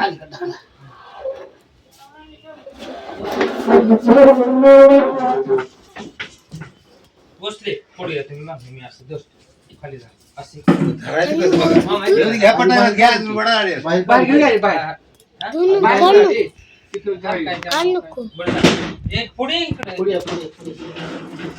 खाली कर, ढकला. बसले पुढे येते मी मागणी मी असं दसतो खाली जा. असे घ्या पटापट घ्या वडा आले. बाहेर- घेऊन बाहेर. बाहेर तिथून जा, ए. काढ नको. एक पुढे इकडे. पुढे या, पुढे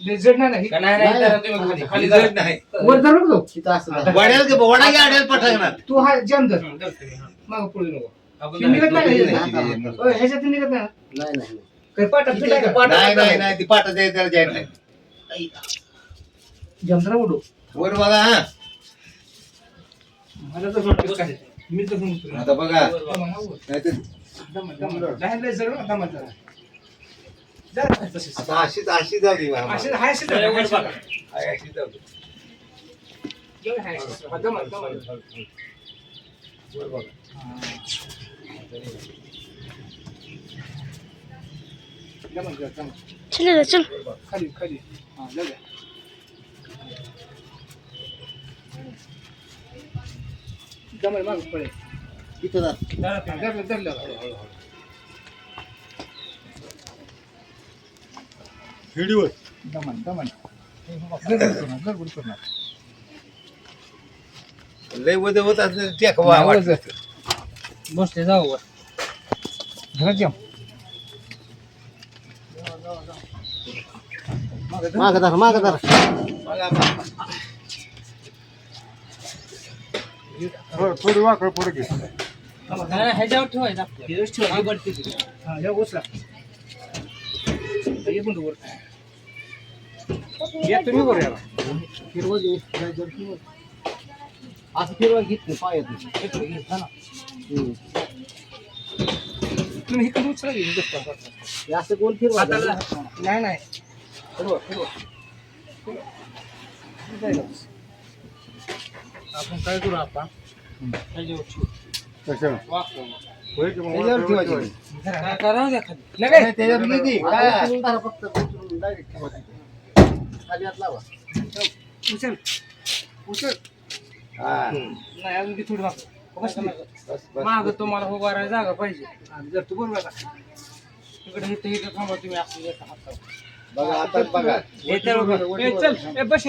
जड नाही ना, हे. का नाही नाही तर तुम्ही खाली खाली जा जड नाही. वर धरू नको तिथं असं धरा. वड्याला घे, वडा घ्या आड्याला पटकणार. तू हा जम धर हं, धरतो मी, हं. माग पुढे नको आपण निघत नाही नाही, ना, नाही, ह्याच्यात? निघत नाही ना? नाही नाही नाही. काही पाटात इथे फिटाय का? पाटात नाही नाही नाही. नाही ती पाटात आहे, त्याला जायचं नाही. आई. जमतं ना उडू. वर बघा हा मला तर वाटतं काय. मी तर म्हणतो. आता बघा. नाही तर जरा. आता अशीच अशी जाऊ दे मामा. अशीच, हाय अशीच वर हाय बघा. अशीच. हाय, अशी जाऊ दे. जेवढं हाय अशीच. हा, दमा, दमा. वर बघा. दमा, जरा, दमा. चल रे, चल खाली खाली हा जाऊ द्या. दमा माग पडेल तिथं धर. धरा तुम्ही. धरलं धरलं हळू, हळू, हळू. दमन दमन गडबड करू नका, गडबड करू नका. लय वद होत असलं टेक वा- नाही, वाटतं. वजन. बसते जाऊ वर घरात जाऊ मागं धर मागं धर बघा, बघा. नाही, नाही, ह्याच्यावर ठेवायचं. हा, बरं, ठीक आहे. हा या उचला ये पण वर या तुम्ही वर याला फिरवा दे. जर- जर फिरवा. असं फिरवा घेत नाही पायात इकडे ये, हा ना. हम्म. तुम्ही इकडे उचला की, इकडे बसा. हे असं गोल फिरवा हाताला नाही नाही फिरवा फिरवा जायला. आपण काय करू आता ह्याच्यावर ठेवू. वाकवू. त्याच्यावर ठेवायची. करावं द्या खाली. नाही त्याच्यावर काय? फक्त खाली हात लावा उचल उचल हा. नाही अजून ती थोडी मागं. बस बस, बस. तुम्हाला उभा राहायला जागा पाहिजे हा, जर तू बरोबर आता. इकडे इथं इथं थांबा तुम्ही असं येता हातावर. बघा आता बघा हे तर चल बस